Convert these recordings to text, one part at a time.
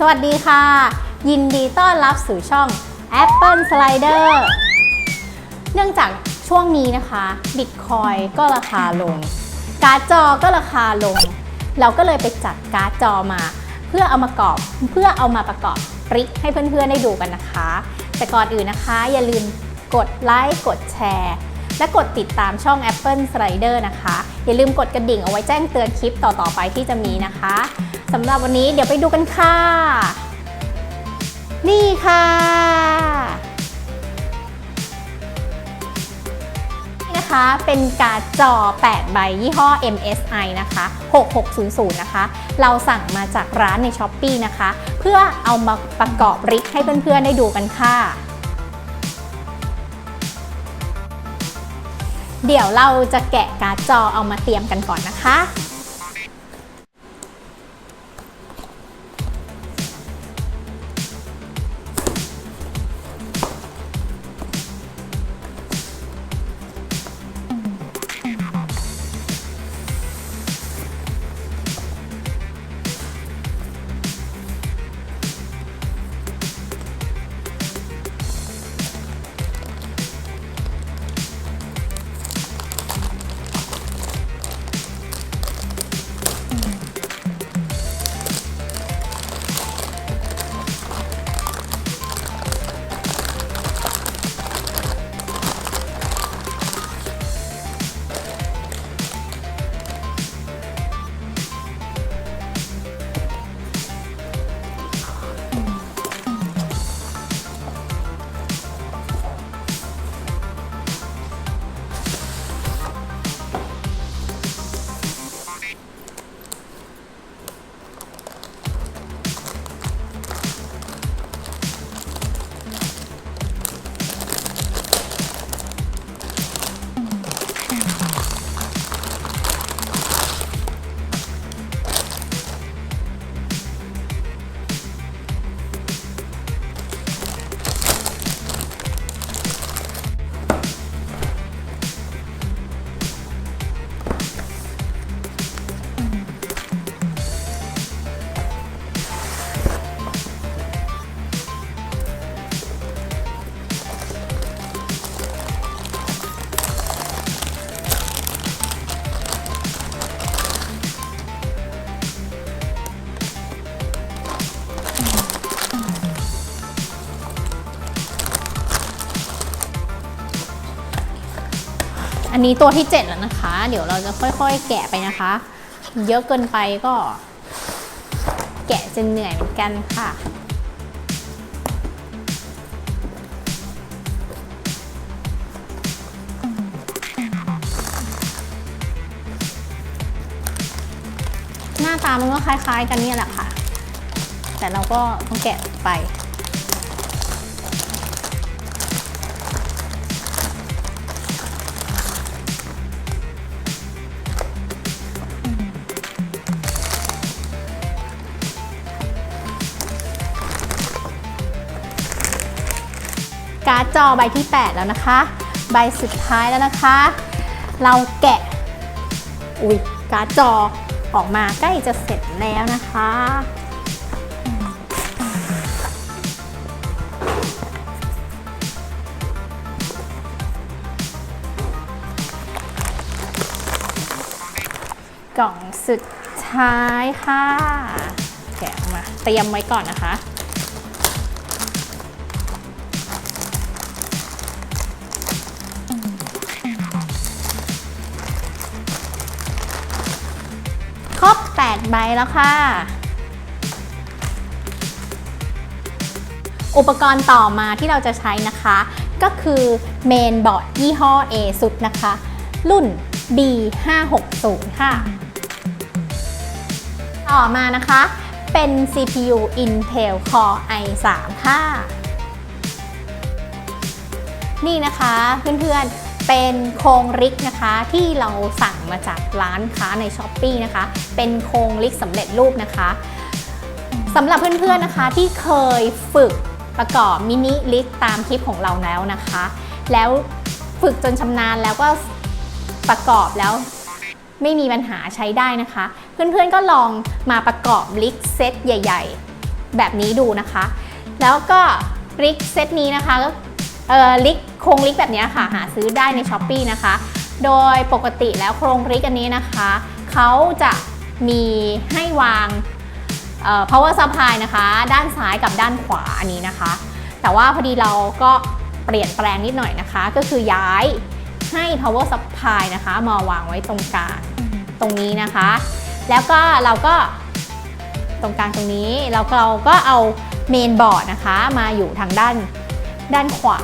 สวัสดีค่ะ ยินดีต้อนรับสู่ช่อง Apple Slider เนื่องจากช่วงนี้นะคะ Bitcoin ก็ราคาลง การ์ดจอก็ราคาลง เราก็เลยไปจัดการ์ดจอมา เพื่อเอามากรอบเพื่อเอามาประกอบปริกให้เพื่อนๆได้ดูกันนะคะ แต่ก่อนอื่นนะคะ อย่าลืมกดไลค์กดแชร์และกดติดตามช่อง Apple Slider นะคะ อย่าลืมกดกระดิ่งเอาไว้แจ้งเตือนคลิปต่อๆไปที่จะมีนะคะ สำหรับวันนี้เดี๋ยวไปดูกันค่ะ นี่ค่ะนี่นะคะเป็นการ์จอ 8 ใบยี่ห้อ MSI นะคะ 6600 นะคะ เราสั่งมาจากร้านใน s h อ p e e นะคะ เพื่อเอามาประกอบริกให้เพื่อนๆ ได้ดูกันค่ะ เดี๋ยวเราจะแกะการ์ดจอเอามาเตรียมกันก่อนนะคะ นี้ตัวที่ 7 แล้วนะคะ เดี๋ยวเราจะค่อยๆ แกะไปนะคะ เยอะเกินไปก็ แกะจะเหนื่อยเหมือนกันค่ะหน้าตามันก็คล้ายๆกันเนี่ยแหละค่ะ แต่เราก็ต้องแกะไป การ์ดจอใบที่ 8 แล้วนะคะ ใบสุดท้ายแล้วนะคะ เราแกะอุ้ยการ์ดจอออกมาใกล้จะเสร็จแล้วนะคะกล่องสุดท้ายค่ะ แกะออกมา เตรียมไว้ก่อนนะคะ 8 ใบแล้วค่ะ อุปกรณ์ต่อมาที่เราจะใช้นะคะ ก็คือเมนบอร์ดยี่ห้อ ASUS นะคะ รุ่น B560 ค่ะ ต่อมานะคะเป็น CPU Intel Core i3 ค่ะ นี่นะคะเพื่อนๆ เป็นโครงริกนะคะที่เราสั่งมาจากร้านค้าใน s h อ p e e นะคะ เป็นโครงริกสำเร็จรูปนะคะสำหรับเพื่อนๆนะคะที่เคยฝึกประกอบมินิลิกตามคลิปของเราแล้วนะคะ แล้วฝึกจนชำนาญแล้วก็ประกอบแล้วไม่มีปัญหาใช้ได้นะคะ เพื่อนๆก็ลองมาประกอบลิกเซตใหญ่ ๆ แบบนี้ดูนะคะ แล้วก็ลิกเซตนี้นะคะก็เออลิก ครงลิกแบบนี้ค่ะ หาซื้อได้ใน s h อ p e e นะคะ โดยปกติแล้วโครงลิกอันนี้นะคะ เขาจะมีให้วางเอ่อ power supply นะคะ ด้านซ้ายกับด้านขวาอันนี้นะคะ แต่ว่าพอดีเราก็เปลี่ยนแปลงนิดหน่อยนะคะ ก็คือย้ายให้ power supply นะคะ มาวางไว้ตรงกลางตรงนี้นะคะ แล้วก็เราก็ตรงกลางตรงนี้แล้วเราก็เอาเมนบอร์ดนะคะ มาอยู่ทางด้านด้านขวา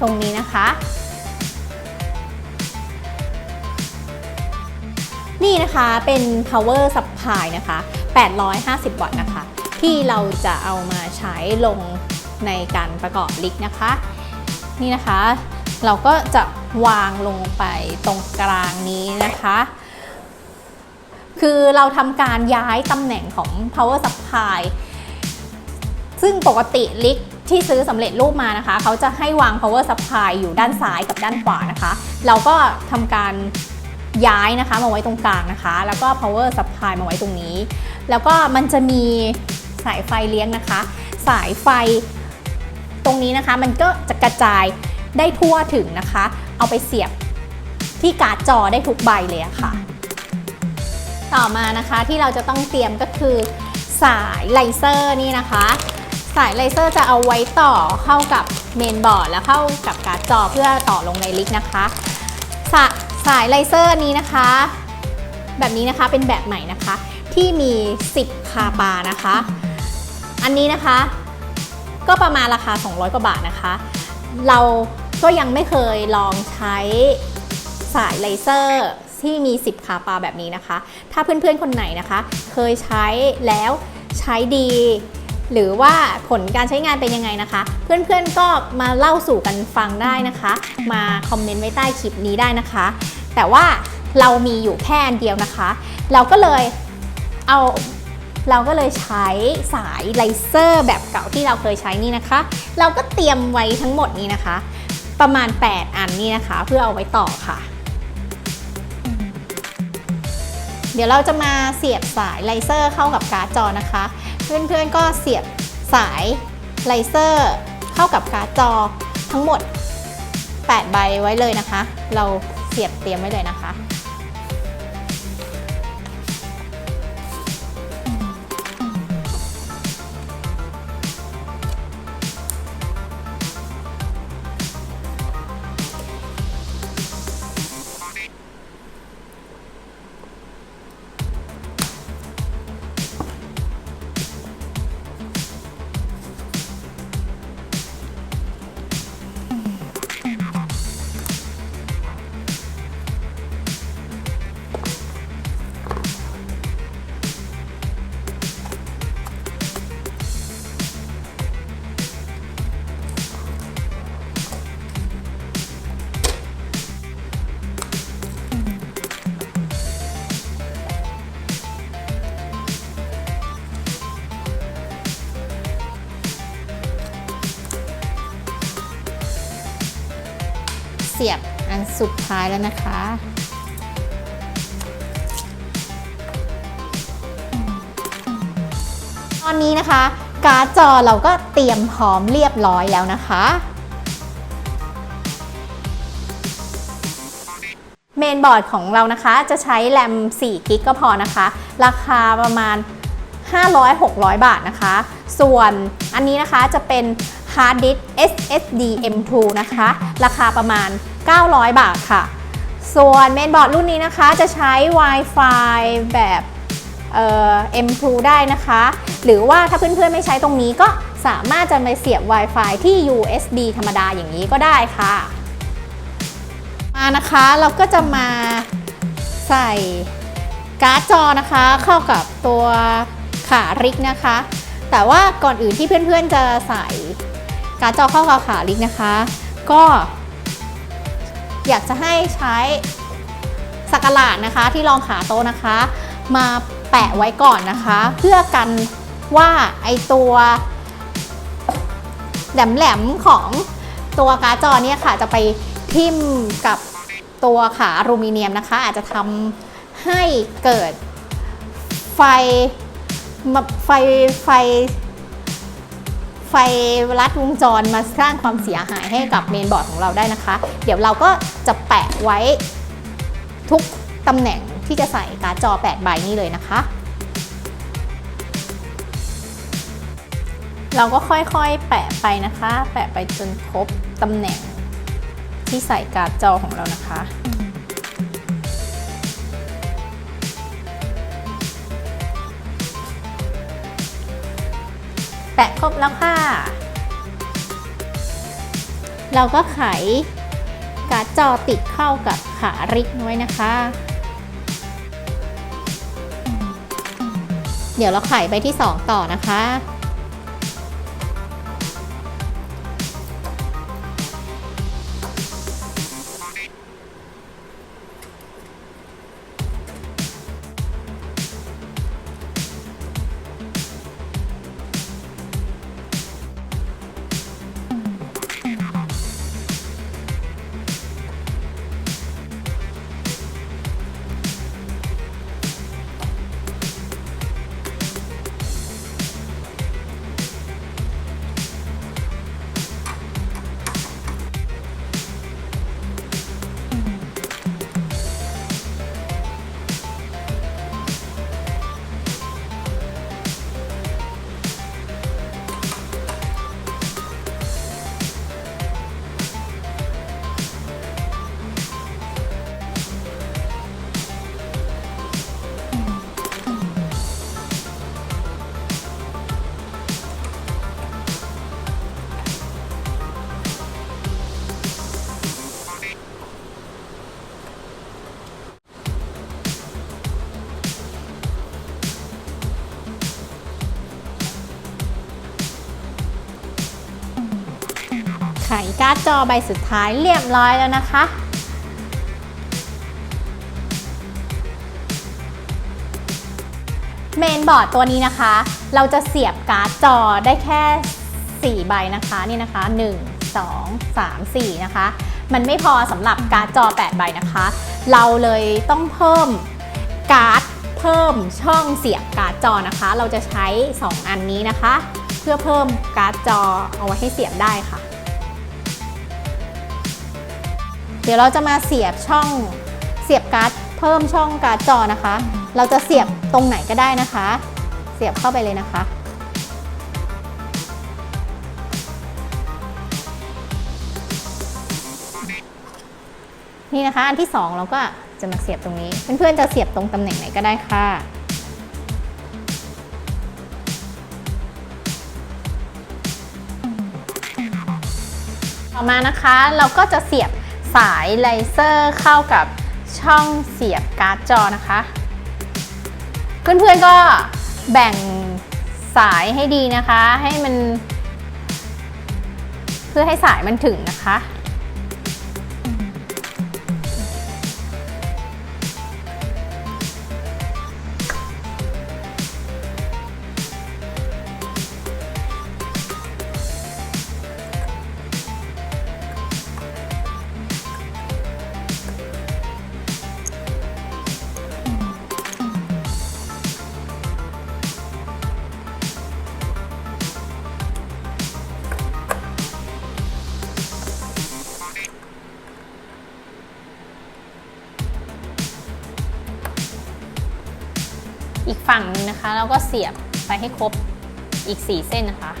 ตรงนี้นะคะ นี่นะคะเป็น power supply นะคะ 850 วัตต์นะคะ ที่เราจะเอามาใช้ลงในการประกอบลิกนะคะ นี่นะคะ เราก็จะวางลงไปตรงกลางนี้นะคะคือเราทำการย้ายตำแหน่งของ power supply ซึ่งปกติลิก ที่ซื้อสำเร็จรูปมานะคะ เขาจะให้วาง power supply อยู่ด้านซ้ายกับด้านขวานะคะ เราก็ทำการย้ายนะคะมาไว้ตรงกลางนะคะ แล้วก็ power supply มาไว้ตรงนี้ แล้วก็มันจะมีสายไฟเลี้ยงนะคะ สายไฟตรงนี้นะคะมันก็จะกระจายได้ทั่วถึงนะคะ เอาไปเสียบที่การ์ดจอได้ทุกใบเลยะค่ะ ต่อมานะคะที่เราจะต้องเตรียมก็คือสายไลเซอร์นี่นะคะ สายไลเซอร์จะเอาไว้ต่อเข้ากับเมนบอร์ดแล้วเข้ากับการ์ดจอเพื่อต่อลงในลิกนะคะสาสายไลเซอร์นี้นะคะ แบบนี้นะคะเป็นแบบใหม่นะคะ ที่มี 10 คาปานะคะ อันนี้นะคะ ก็ประมาณราคา 200 กว่าบาทนะคะ เราก็ยังไม่เคยลองใช้สายเลเซอร์ที่มี 10 คาปาแบบนี้นะคะ ถ้าเพื่อนๆ คนไหนนะคะ เคยใช้แล้วใช้ดี หรือว่าผลการใช้งานเป็นยังไงนะคะ เพื่อนๆก็มาเล่าสู่กันฟังได้นะคะ มาคอมเมนต์ไว้ใต้คลิปนี้ได้นะคะ แต่ว่าเรามีอยู่แค่อันเดียวนะคะ เราก็เลยเอาเราก็เลยใช้สายไลเซอร์แบบเก่าที่เราเคยใช้นี่นะคะ เราก็เตรียมไว้ทั้งหมดนี้นะคะ ประมาณ 8 อันนี่นะคะ เพื่อเอาไว้ต่อค่ะ เดี๋ยวเราจะมาเสียบสายไลเซอร์เข้ากับการ์ดจอนะคะ เพื่อนๆก็เสียบสายไลเซอร์เข้ากับการ์ดจอทั้งหมด 8 ใบไว้เลยนะคะ เราเสียบเตรียมไว้เลยนะคะ สุดท้ายแล้วนะคะ ตอนนี้นะคะ การ์ดจอเราก็เตรียมพร้อมเรียบร้อยแล้วนะคะเมนบอร์ดของเรานะคะจะใช้แรม4กิกก็พอนะคะ ราคาประมาณ 500-600 บาทนะคะ ส่วนอันนี้นะคะจะเป็นฮาร์ดดิส SSD M2 นะคะ ราคาประมาณ900 บาทค่ะ ส่วนเมนบอร์ดรุ่นนี้นะคะจะใช้ Wi-Fi แบบเอ่อ M2 ได้นะคะ หรือว่าถ้าเพื่อนๆไม่ใช้ตรงนี้ก็สามารถจะไปเสียบ Wi-Fi ที่ USB ธรรมดาอย่างนี้ก็ได้ค่ะ มานะคะเราก็จะมาใส่การ์ดจอนะคะ เข้ากับตัวขาริกนะคะ แต่ว่าก่อนอื่นที่เพื่อนๆจะใส่การ์ดจอเข้ากับขาริกนะคะ ก็ อยากจะให้ใช้สักหลาดนะคะที่รองขาโต๊ะนะคะ มาแปะไว้ก่อนนะคะ เพื่อกันว่าไอตัวแหลมๆของตัวการ์ดจอเนี่ยค่ะจะไปทิ่มกับตัวขาอลูมิเนียมนะคะ อาจจะทำให้เกิดไฟมไฟไฟ ไฟลัดวงจรมาสร้างความเสียหายให้กับเมนบอร์ดของเราได้นะคะ เดี๋ยวเราก็จะแปะไว้ทุกตำแหน่งที่จะใส่การ์ดจอ 8 ใบนี้เลยนะคะ เราก็ค่อยๆ แปะไปนะคะ แปะไปจนครบตำแหน่งที่ใส่การ์ดจอของเรานะคะ แปะครบแล้วค่ะ เราก็ไขการ์ดจอติดเข้ากับขาริกไว้นะคะ เดี๋ยวเราไขไปที่ 2 ต่อนะคะ การ์ดจอใบสุดท้ายเรียบร้อยแล้วนะคะ เมนบอร์ดตัวนี้นะคะ เราจะเสียบการ์ดจอได้แค่ 4 ใบนะคะนี่นะคะ 1 2 3 4 นะคะ มันไม่พอสำหรับการ์ดจอ 8 ใบนะคะ เราเลยต้องเพิ่มการ์ดเพิ่มช่องเสียบการ์ดจอนะคะ เราจะใช้ 2 อันนี้นะคะ เพื่อเพิ่มการ์ดจอเอาไว้ให้เสียบได้ค่ะ ดี๋ยวเราจะมาเสียบช่องเสียบการ์ดเพิ่มช่องการ์ดจอนะคะ เราจะเสียบตรงไหนก็ได้นะคะ เสียบเข้าไปเลยนะคะ นี่นะคะอันที่ 2 เราก็จะมาเสียบตรงนี้เพื่อนๆจะเสียบตรงตำแหน่งไหนก็ได้ค่ะต่อมานะคะเราก็จะเสียบ สายเลเซอร์เข้ากับช่องเสียบการ์ดจอนะคะ เพื่อนๆก็แบ่งสายให้ดีนะคะ ให้มัน เพื่อให้สายมันถึงนะคะ ฝั่งนึงนะคะเราก็เสียบไปให้ครบอีก 4 เส้นนะคะ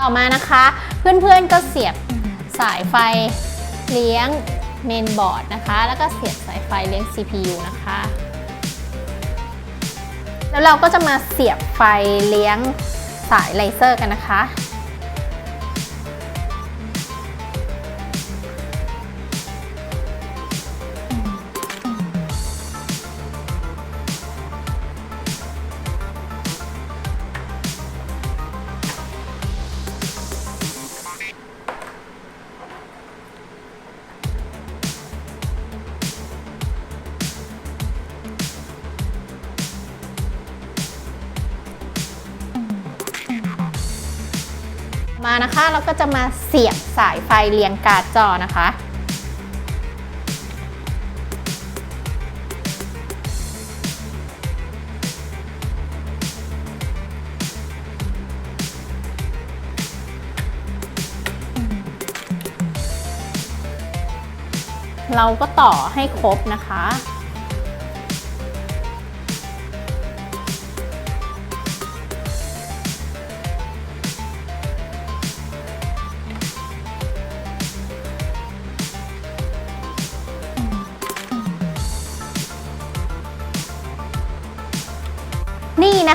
ต่อมานะคะ เพื่อนๆก็เสียบสายไฟเลี้ยงเมนบอร์ดนะคะ แล้วก็เสียบสายไฟเลี้ยง CPU นะคะ แล้วเราก็จะมาเสียบไฟเลี้ยงสายเลเซอร์กันนะคะ นะคะ เราก็จะมาเสียบสายไฟเรียงการ์ดจอนะคะ เราก็ต่อให้ครบนะคะ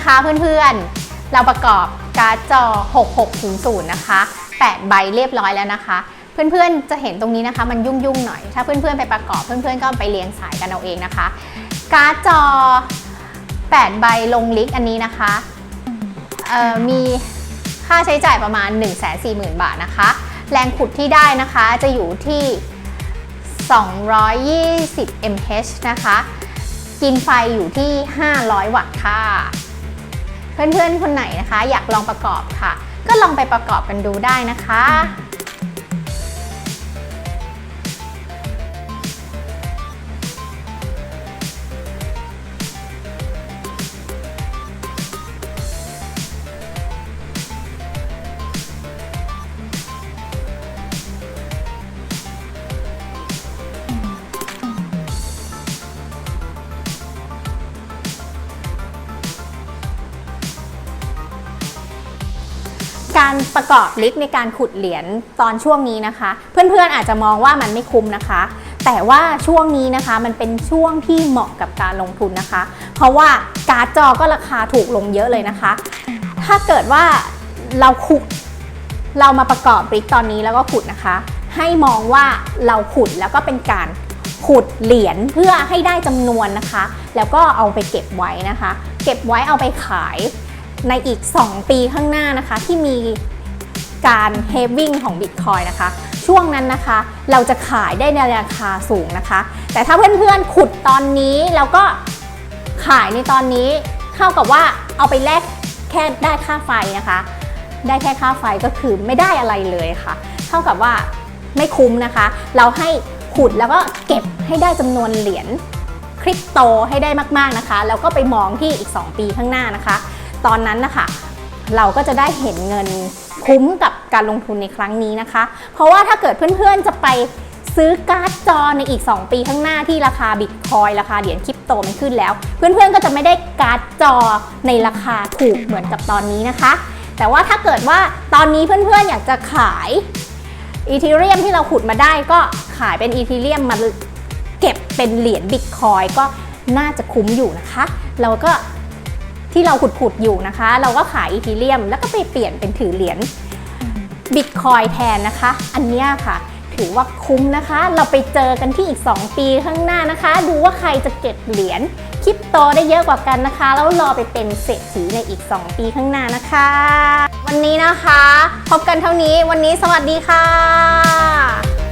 นะคะเพื่อนๆ เราประกอบการ์ดจอ 6600 นะคะ 8 ใบเรียบร้อยแล้วนะคะ เพื่อนๆ จะเห็นตรงนี้นะคะมันยุ่งๆ หน่อย ถ้าเพื่อนๆ ไปประกอบเพื่อนๆ ก็ไปเรียงสายกันเอาเองนะคะ การ์ดจอ 8 ใบลงลิกอันนี้นะคะมีค่าใช้จ่ายประมาณ 140,000 บาทนะคะ แรงขุดที่ได้นะคะจะอยู่ที่ 220 mH นะคะ กินไฟอยู่ที่ 500 วัตต์ค่ะ เพื่อนๆคนไหนนะคะ อยากลองประกอบค่ะ ก็ลองไปประกอบกันดูได้นะคะ การประกอบลิฟต์ในการขุดเหรียญตอนช่วงนี้นะคะ เพื่อนๆอาจจะมองว่ามันไม่คุ้มนะคะ แต่ว่าช่วงนี้นะคะมันเป็นช่วงที่เหมาะกับการลงทุนนะคะ เพราะว่าการ์ดจอก็ราคาถูกลงเยอะเลยนะคะ ถ้าเกิดว่าเราขุดเรามาประกอบบริกตอนนี้แล้วก็ขุดนะคะ ให้มองว่าเราขุดแล้วก็เป็นการขุดเหรียญเพื่อให้ได้จำนวนนะคะ แล้วก็เอาไปเก็บไว้นะคะ เก็บไว้เอาไปขาย ในอีก 2 ปีข้างหน้านะคะที่มีการเฮฟวิ่งของบิตคอยนะคะ ช่วงนั้นนะคะเราจะขายได้ในราคาสูงนะคะ แต่ถ้าเพื่อนๆขุดตอนนี้แล้วก็ขายในตอนนี้เท่ากับว่าเอาไปแลกแค่ได้ค่าไฟนะคะ ได้แค่ค่าไฟก็คือไม่ได้อะไรเลยค่ะ เท่ากับว่าไม่คุ้มนะคะ เราให้ขุดแล้วก็เก็บให้ได้จำนวนเหรียญคริปโตให้ได้มากๆนะคะ แล้วก็ไปมองที่อีก 2 ปีข้างหน้านะคะ ตอนนั้นนะคะเราก็จะได้เห็นเงินคุ้มกับการลงทุนในครั้งนี้นะคะ เพราะว่าถ้าเกิดเพื่อนๆจะไปซื้อการ์ดจอในอีก 2 ปีข้างหน้าที่ราคาบิตคอยราคาเหรียญคริปโตมันขึ้นแล้ว เพื่อนๆก็จะไม่ได้การ์ดจอในราคาถูกเหมือนกับตอนนี้นะคะ แต่ว่าถ้าเกิดว่าตอนนี้เพื่อนๆอยากจะขายอีทีเรียมที่เราขุดมาได้ก็ขายเป็นอีทีเรียมมาเก็บเป็นเหรียญบิตคอยก็น่าจะคุ้มอยู่นะคะ เราก็ ที่เราขุดๆอยู่นะคะ เราก็ขายอีทีเรียม แล้วก็ไปเปลี่ยนเป็นถือเหรียญบิตคอยแทนนะคะ อันนี้ค่ะ ถือว่าคุ้มนะคะ เราไปเจอกันที่อีก 2 ปีข้างหน้านะคะ ดูว่าใครจะเก็บเหรียญคริปโตได้เยอะกว่ากันนะคะ แล้วรอไปเป็นเศรษฐีในอีก 2 ปีข้างหน้านะคะ วันนี้นะคะ พบกันเท่านี้วันนี้สวัสดีค่ะ